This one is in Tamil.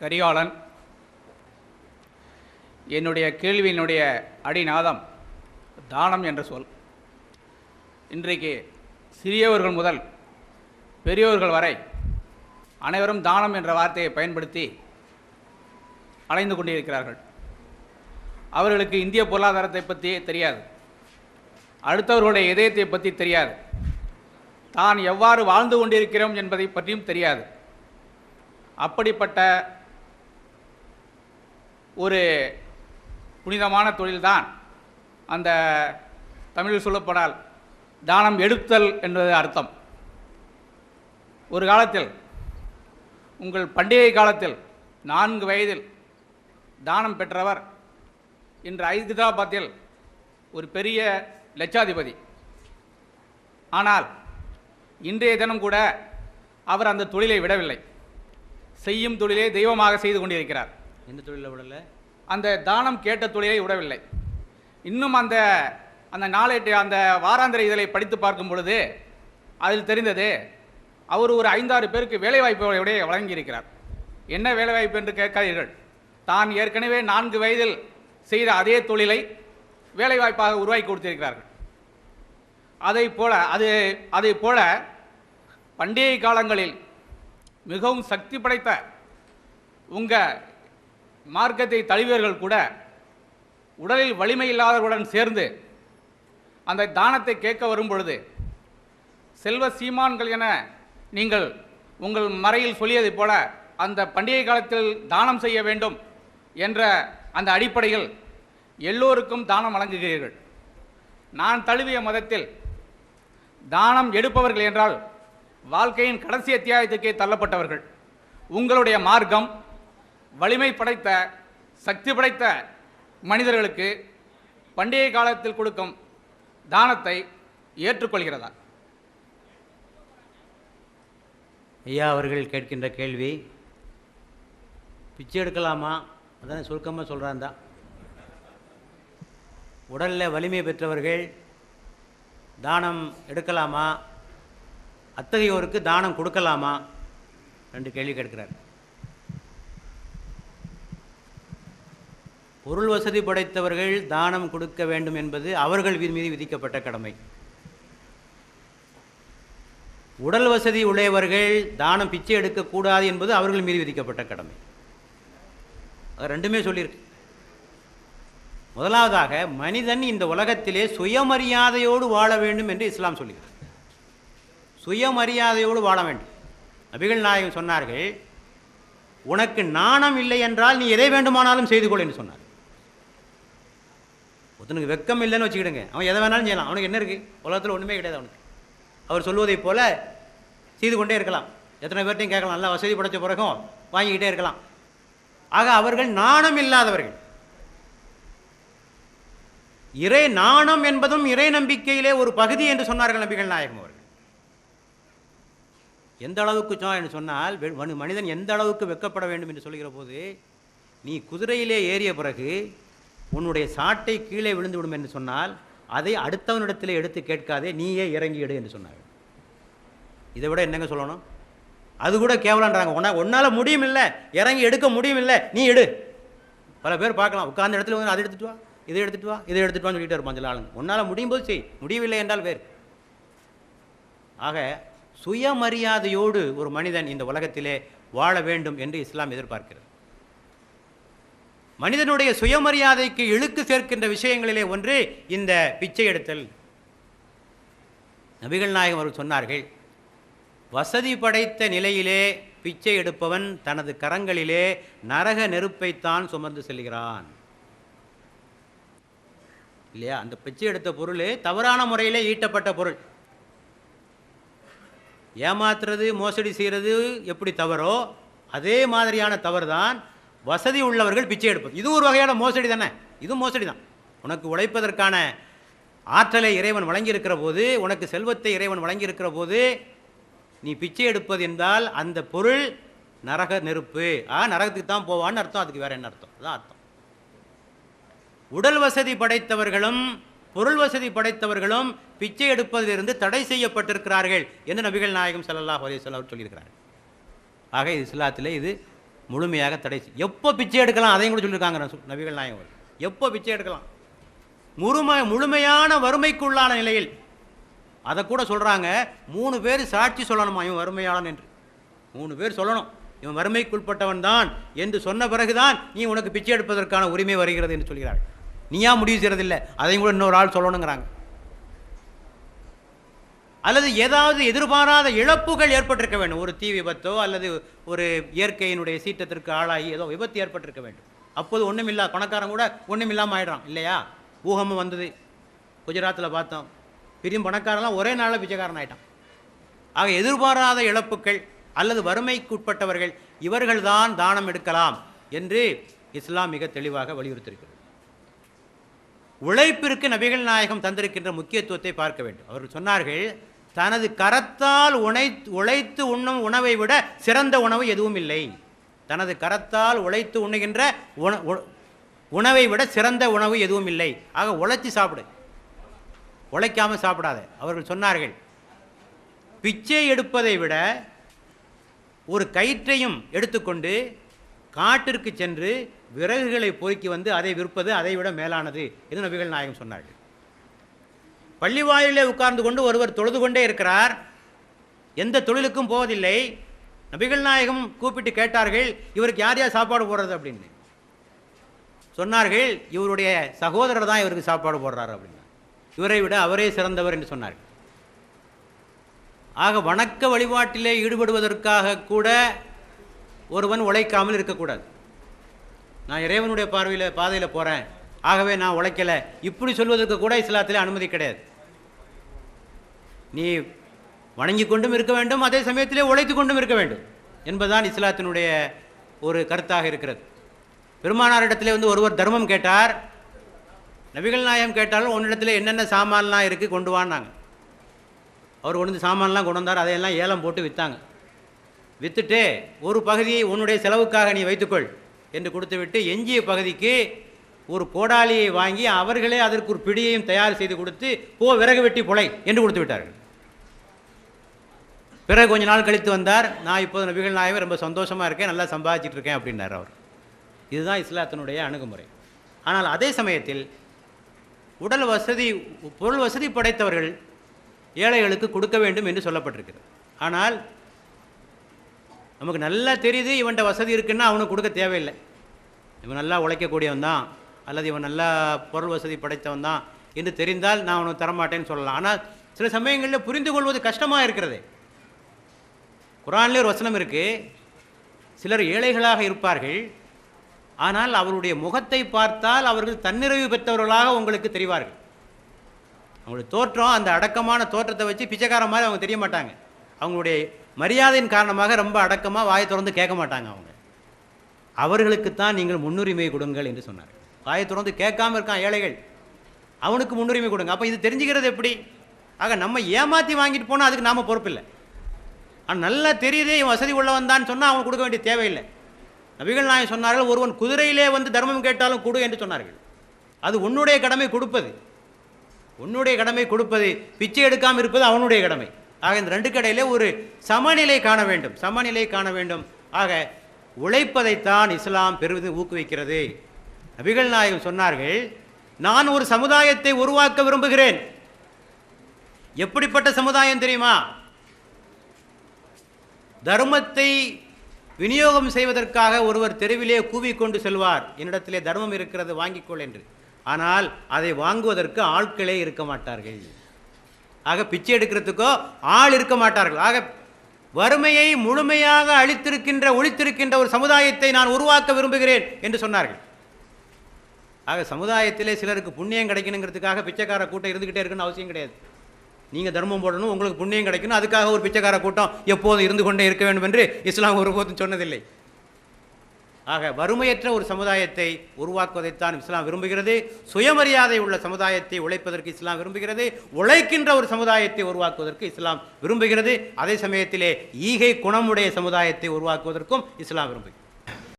கரிகாலன். என்னுடைய கேள்வியினுடைய அடிநாதம் தானம் என்ற சொல். இன்றைக்கு சிறியவர்கள் முதல் பெரியவர்கள் வரை அனைவரும் தானம் என்ற வார்த்தையை பயன்படுத்தி அலைந்து கொண்டிருக்கிறார்கள். அவர்களுக்கு இந்திய பொருளாதாரத்தை பற்றி தெரியாது. அடுத்தவர்களுடைய இதயத்தை பற்றி தெரியாது. தான் எவ்வாறு வாழ்ந்து கொண்டிருக்கிறோம் என்பதை பற்றியும் தெரியாது. அப்படிப்பட்ட ஒரு புனிதமான தொழில்தான். அந்த தமிழில் சொல்லப்படால் தானம் எடுத்தல் என்பது அர்த்தம். ஒரு காலத்தில் உங்கள் பண்டிகை காலத்தில் நான்கு வயதில் தானம் பெற்றவர் இன்று ஐதராபாத்தில் ஒரு பெரிய லட்சாதிபதி. ஆனால் இன்றைய தினம் கூட அவர் அந்த தொழிலை விடவில்லை. செய்யும் தொழிலை தெய்வமாக செய்து கொண்டிருக்கிறார். எந்த தொழிலில் விடலை? அந்த தானம் கேட்ட தொழிலை விடவில்லை. இன்னும் அந்த அந்த நாளேட்டு அந்த வாராந்திர இதழை படித்து பார்க்கும் பொழுது அதில் தெரிந்தது அவர் ஒரு ஐந்தாறு பேருக்கு வேலைவாய்ப்புகளை வழங்கியிருக்கிறார். என்ன வேலைவாய்ப்பு என்று கேட்காதீர்கள். தான் ஏற்கனவே நான்கு வயதில் செய்த அதே தொழிலை வேலைவாய்ப்பாக உருவாக்கி கொடுத்திருக்கிறார்கள். அதை போல அது அதை போல பண்டிகை காலங்களில் மிகவும் சக்தி படைத்த உங்கள் மார்க்கத்தை தழுவியவர்கள் கூட உடலில் வலிமை இல்லாதவர்களுடன் சேர்ந்து அந்த தானத்தை கேட்க வரும் பொழுது செல்வ சீமான்கள் என நீங்கள் உங்கள் மறையில் சொல்லியதைப் போல அந்த பண்டிகை காலத்தில் தானம் செய்ய வேண்டும் என்ற அந்த அடிப்படையில் எல்லோருக்கும் தானம் வழங்குகிறீர்கள். நான் தழுவிய மதத்தில் தானம் எடுப்பவர்கள் என்றால் வாழ்க்கையின் கடைசி அத்தியாயத்துக்கே தள்ளப்பட்டவர்கள். உங்களுடைய மார்க்கம் வலிமை படைத்த சக்தி படைத்த மனிதர்களுக்கு பண்டிகை காலத்தில் கொடுக்கும் தானத்தை ஏற்றுக்கொள்கிறதா? ஐயா அவர்கள் கேட்கின்ற கேள்வி பிச்சை எடுக்கலாமா? அதான் சுருக்கமாக சொல்கிறான் தான் உடலில் வலிமை பெற்றவர்கள் தானம் எடுக்கலாமா? அத்தகையோருக்கு தானம் கொடுக்கலாமா? ரெண்டு கேள்வி கேட்கிறார். பொருள் வசதி படைத்தவர்கள் தானம் கொடுக்க வேண்டும் என்பது அவர்கள் மீது விதிக்கப்பட்ட கடமை. உடல் வசதி உடையவர்கள் தானம் பிச்சை எடுக்கக்கூடாது என்பது அவர்கள் மீது விதிக்கப்பட்ட கடமை. அது ரெண்டுமே சொல்லியிருக்கு. முதலாவதாக மனிதன் இந்த உலகத்திலே சுயமரியாதையோடு வாழ வேண்டும் என்று இஸ்லாம் சொல்லுகிறது. சுயமரியாதையோடு வாழ வேண்டும். நபிகள் நாயகம் சொன்னார்கள் உனக்கு நாணம் இல்லை என்றால் நீ எதை வேண்டுமானாலும் செய்து கொள் என்று சொன்னார் ஒருத்தனுக்கு வெக்கம் இல்லைன்னு வச்சுக்கிடுங்க. அவன் எதை வேணாலும் செய்யலாம். அவனுக்கு என்ன இருக்குது உலகத்தில் ஒன்றுமே கிடையாது அவனுக்கு. அவர் சொல்வதைப் போல் செய்து கொண்டே இருக்கலாம். எத்தனை பேர்ட்டையும் கேட்கலாம். நல்லா வசதி படைச்ச பிறகும் வாங்கிக்கிட்டே இருக்கலாம். ஆக அவர்கள் நாணம் இல்லாதவர்கள். இறை நாணம் என்பதும் இறை நம்பிக்கையிலே ஒரு பகுதி என்று சொன்னார்கள் நபிகள் நாயகம் அவர்கள். எந்த அளவுக்கு என்று சொன்னால் வெ- மனிதன் எந்த அளவுக்கு வெக்கப்பட வேண்டும் என்று சொல்கிற போது நீ குதிரையிலே ஏறிய பிறகு உன்னுடைய சாட்டை கீழே விழுந்து விடும் என்று சொன்னால் அதை அடுத்தவனிடத்தில் எடுத்து கேட்காதே நீயே இறங்கி எடு என்று சொன்னார்கள். இதை விட என்னங்க சொல்லணும்? அது கூட கேவலன்றாங்க. உன்ன உன்னால் முடியும் இல்லை இறங்கி எடுக்க முடியும் இல்லை நீ எடு. பல பேர் பார்க்கலாம். உட்கார்ந்த இடத்துல வந்து அதை எடுத்துட்டு வா இதை எடுத்துட்டு வா இதை எடுத்துட்டு வான்னு சொல்லிட்டு இருப்பான் சில ஆளுங்க. உன்னால் முடியும் போது செய். முடியவில்லை என்றால் வேறு. ஆக சுயமரியாதையோடு ஒரு மனிதன் இந்த உலகத்திலே வாழ வேண்டும் என்று இஸ்லாம் எதிர்பார்க்கிறது. மனிதனுடைய சுயமரியாதைக்கு இழுக்கு சேர்க்கின்ற விஷயங்களிலே ஒன்று இந்த பிச்சை எடுத்தல். நபிகள் நாயகம் அவர்கள் சொன்னார்கள் வசதி படைத்த நிலையிலே பிச்சை எடுப்பவன் தனது கரங்களிலே நரக நெருப்பைத்தான் சுமந்து செல்கிறான். இல்லையா? அந்த பிச்சை எடுத்த பொருள் தவறான முறையிலே ஈட்டப்பட்ட பொருள். ஏமாத்துறது மோசடி செய்கிறது எப்படி தவறோ அதே மாதிரியான தவறு தான் வசதி உள்ளவர்கள் பிச்சை எடுப்பது. இது ஒரு வகையான மோசடி தானே? இதுவும் மோசடி தான். உனக்கு உழைப்பதற்கான ஆற்றலை இறைவன் வழங்கியிருக்கிற போது உனக்கு செல்வத்தை இறைவன் வழங்கியிருக்கிற போது நீ பிச்சை எடுப்பது என்றால் அந்த பொருள் நரக நெருப்பு. ஆ நரகத்துக்கு தான் போவான்னு அர்த்தம். அதுக்கு வேறு என்ன அர்த்தம்? அதான் அர்த்தம். உடல் வசதி படைத்தவர்களும் பொருள் வசதி படைத்தவர்களும் பிச்சை எடுப்பதிலிருந்து தடை செய்யப்பட்டிருக்கிறார்கள் என்று நபிகள் நாயகம் ஸல்லல்லாஹு அலைஹி அவர் சொல்லியிருக்கிறார்கள். ஆக இது இஸ்லாத்திலே இது முழுமையாக தடை எப்போ பிச்சை எடுக்கலாம்? அதையும் கூட சொல்லியிருக்காங்க நபிகள் நாயகம் எப்போ பிச்சை எடுக்கலாம்? முழுமை முழுமையான வறுமைக்குள்ளான நிலையில். அதை கூட சொல்கிறாங்க மூணு பேர் சாட்சி சொல்லணுமா? இவன் வறுமையாளன் என்று. மூணு பேர் சொல்லணும். இவன் வறுமைக்குட்பட்டவன் தான் என்று சொன்ன பிறகுதான் நீ உனக்கு பிச்சை எடுப்பதற்கான உரிமை வருகிறது என்று சொல்கிறார் நீயா முடிவு செய்கிறதில்லை அதையும் கூட இன்னொரு ஆள் சொல்லணுங்கிறாங்க. அல்லது ஏதாவது எதிர்பாராத இழப்புகள் ஏற்பட்டிருக்க வேண்டும். ஒரு தீ விபத்தோ அல்லது ஒரு இயற்கையினுடைய சீற்றத்திற்கு ஆளாகி ஏதோ விபத்து ஏற்பட்டிருக்க வேண்டும். அப்போது ஒன்றுமில்லா பணக்காரன் கூட ஒன்றுமில்லாமல் ஆயிடுறான். இல்லையா? ஊகமும் வந்தது. குஜராத்தில் பார்த்தோம். பெரிய பணக்காரெல்லாம் ஒரே நாளில் பிச்சைக்காரன் ஆயிட்டான். ஆக எதிர்பாராத இழப்புகள் அல்லது வறுமைக்குட்பட்டவர்கள் இவர்கள்தான் தானம் எடுக்கலாம் என்று இஸ்லாம் மிக தெளிவாக வலியுறுத்தியிருக்கிறது. உழைப்பிற்கு நபிகள் நாயகம் தந்திருக்கின்ற முக்கியத்துவத்தை பார்க்க வேண்டும். அவர்கள் சொன்னார்கள் தனது கரத்தால் உணை உழைத்து உண்ணும் உணவை விட சிறந்த உணவு எதுவும் இல்லை. தனது கரத்தால் உழைத்து உண்ணுகின்ற உணவை விட சிறந்த உணவு எதுவும் இல்லை. ஆக உழைச்சி சாப்பிடு. உழைக்காமல் சாப்பிடாத. அவர்கள் சொன்னார்கள் பிச்சை எடுப்பதை விட ஒரு கயிற்றையும் எடுத்துக்கொண்டு காட்டிற்கு சென்று விறகுகளை பொறுக்கி வந்து அதை விற்பது அதை விட மேலானது என்று நபிகள் நாயகம் சொன்னார்கள். பள்ளி வாயிலே உட்கார்ந்து கொண்டு ஒருவர் தொழுது கொண்டே இருக்கிறார். எந்த தொழிலுக்கும் போவதில்லை. நபிகள் நாயகம் கூப்பிட்டு கேட்டார்கள் இவருக்கு யார் யார் சாப்பாடு போடுறது? அப்படின்னு. சொன்னார்கள் இவருடைய சகோதரர் தான் இவருக்கு சாப்பாடு போடுறாரு அப்படின்னு. இவரை விட அவரே சிறந்தவர் என்று சொன்னார்கள். ஆக வணக்க வழிபாட்டிலே ஈடுபடுவதற்காக கூட ஒருவன் உழைக்காமல் இருக்கக்கூடாது. நான் இறைவனுடைய பார்வையில் பாதையில் போகிறேன் ஆகவே நான் உழைக்கலை. இப்படி சொல்வதற்கு கூட இஸ்லாத்தில் அனுமதி கிடையாது. நீ வணங்கி கொண்டும் இருக்க வேண்டும் அதே சமயத்திலே உழைத்து கொண்டும் இருக்க வேண்டும் என்பதுதான் இஸ்லாத்தினுடைய ஒரு கருத்தாக இருக்கிறது. பெருமானாரிடத்திலே வந்து ஒருவர் தர்மம் கேட்டார். நபிகள் நாயகம் கேட்டாலும் உன்னிடத்தில் என்னென்ன சாமான்லாம் இருக்குது கொண்டு வான்னாங்க அவர் கொண்டு சாமான்லாம் கொண்டு வந்தார் அதையெல்லாம் ஏலம் போட்டு விற்றாங்க விற்றுட்டு ஒரு பகுதியை உன்னுடைய செலவுக்காக நீ வைத்துக்கொள் என்று கொடுத்துவிட்டு எஞ்சிய பகுதிக்கு ஒரு கோடாலியை வாங்கி அவர்களே அதற்கு ஒரு பிடியையும் தயார் செய்து கொடுத்து போ விறகு வெட்டி புலை என்று கொடுத்து விட்டார்கள். பிறகு கொஞ்ச நாள் கழித்து வந்தார். நான் இப்போது நபிகள் நாயகம் ரொம்ப சந்தோஷமாக இருக்கேன் நல்லா சம்பாதிச்சிட்டு இருக்கேன் அப்படின்னார் அவர். இதுதான் இஸ்லாத்தினுடைய அணுகுமுறை. ஆனால் அதே சமயத்தில் உடல் வசதி பொருள் வசதி படைத்தவர்கள் ஏழைகளுக்கு கொடுக்க வேண்டும் என்று சொல்லப்பட்டிருக்கிறது. ஆனால் நமக்கு நல்லா தெரியுது இவன்கிட்ட வசதி இருக்குன்னா அவனுக்கு கொடுக்க தேவையில்லை. இவன் நல்லா உழைக்கக்கூடியவன் தான். அல்லது இவன் நல்லா பொருள் வசதி படைத்தவன் தான் என்று தெரிந்தால் நான் அவனுக்கு தரமாட்டேன்னு சொல்லலாம். ஆனால் சில சமயங்களில் புரிந்து கொள்வது கஷ்டமாக இருக்கிறது. குரான்லேயே ஒரு வசனம் இருக்குது சிலர் ஏழைகளாக இருப்பார்கள். ஆனால் அவருடைய முகத்தை பார்த்தால் அவர்கள் தன்னிறைவு பெற்றவர்களாக உங்களுக்கு தெரிவார்கள். அவங்களுடைய தோற்றம் அந்த அடக்கமான தோற்றத்தை வச்சு பிச்சைக்கார மாதிரி அவங்க தெரிய மாட்டாங்க. அவங்களுடைய மரியாதையின் காரணமாக ரொம்ப அடக்கமாக வாயை திறந்து கேட்க மாட்டாங்க அவங்க. அவர்களுக்குத்தான் நீங்கள் முன்னுரிமை கொடுங்கள் என்று சொன்னார் வாயை திறந்து கேட்காம இருக்கான் ஏழைகள். அவனுக்கு முன்னுரிமை கொடுங்க. அப்போ இது தெரிஞ்சுக்கிறது எப்படி? ஆக நம்ம ஏமாற்றி வாங்கிட்டு போனால் அதுக்கு நாம் பொறுப்பில்லை. ஆனால் நல்லா தெரியுதே இவன் வசதி உள்ளவன் தான் சொன்னால் அவன் கொடுக்க வேண்டிய தேவையில்லை. நபிகள் நாயகம் சொன்னார்கள் ஒருவன் குதிரையிலே வந்து தர்மம் கேட்டாலும் கொடு என்று சொன்னார்கள். அது உன்னுடைய கடமை கொடுப்பது. உன்னுடைய கடமை கொடுப்பது. பிச்சை எடுக்காமல் இருப்பது அவனுடைய கடமை. ஆக இந்த ரெண்டு கடையிலே ஒரு சமநிலை காண வேண்டும். சமநிலை காண வேண்டும். ஆக உழைப்பதைத்தான் இஸ்லாம் பெறுவது ஊக்குவிக்கிறது. நபிகள் நாயகம் சொன்னார்கள் நான் ஒரு சமுதாயத்தை உருவாக்க விரும்புகிறேன். எப்படிப்பட்ட சமுதாயம் தெரியுமா? தர்மத்தை விநியோகம் செய்வதற்காக ஒருவர் தெருவிலே கூவிக்கொண்டு செல்வார். என்னிடத்திலே தர்மம் இருக்கிறது வாங்கிக்கொள் என்று. ஆனால் அதை வாங்குவதற்கு ஆட்களே இருக்க மாட்டார்கள். ஆக பிச்சை எடுக்கிறதுக்கோ ஆள் இருக்க மாட்டார்கள். ஆக வறுமையை முழுமையாக அழித்திருக்கின்ற ஒழித்திருக்கின்ற ஒரு சமுதாயத்தை நான் உருவாக்க விரும்புகிறேன் என்று சொன்னார்கள். ஆக சமுதாயத்திலே சிலருக்கு புண்ணியம் கிடைக்கணுங்கிறதுக்காக பிச்சைக்கார கூட்டம் இருந்துக்கிட்டே இருக்குன்னு அவசியம் கிடையாது. நீங்கள் தர்மம் போடணும் உங்களுக்கு புண்ணியம் கிடைக்கணும் அதுக்காக ஒரு பிச்சைக்கார கூட்டம் எப்போதும் இருந்து கொண்டே இருக்க வேண்டும் என்று இஸ்லாம் ஒருபோதும் சொன்னதில்லை. ஆக வறுமையற்ற ஒரு சமுதாயத்தை உருவாக்குவதைத்தான் இஸ்லாம் விரும்புகிறது. சுயமரியாதை உள்ள சமுதாயத்தை உழைப்பதற்கு இஸ்லாம் விரும்புகிறது. உழைக்கின்ற ஒரு சமுதாயத்தை உருவாக்குவதற்கு இஸ்லாம் விரும்புகிறது. அதே சமயத்திலே ஈகை குணமுடைய சமுதாயத்தை உருவாக்குவதற்கும் இஸ்லாம் விரும்புகிறது.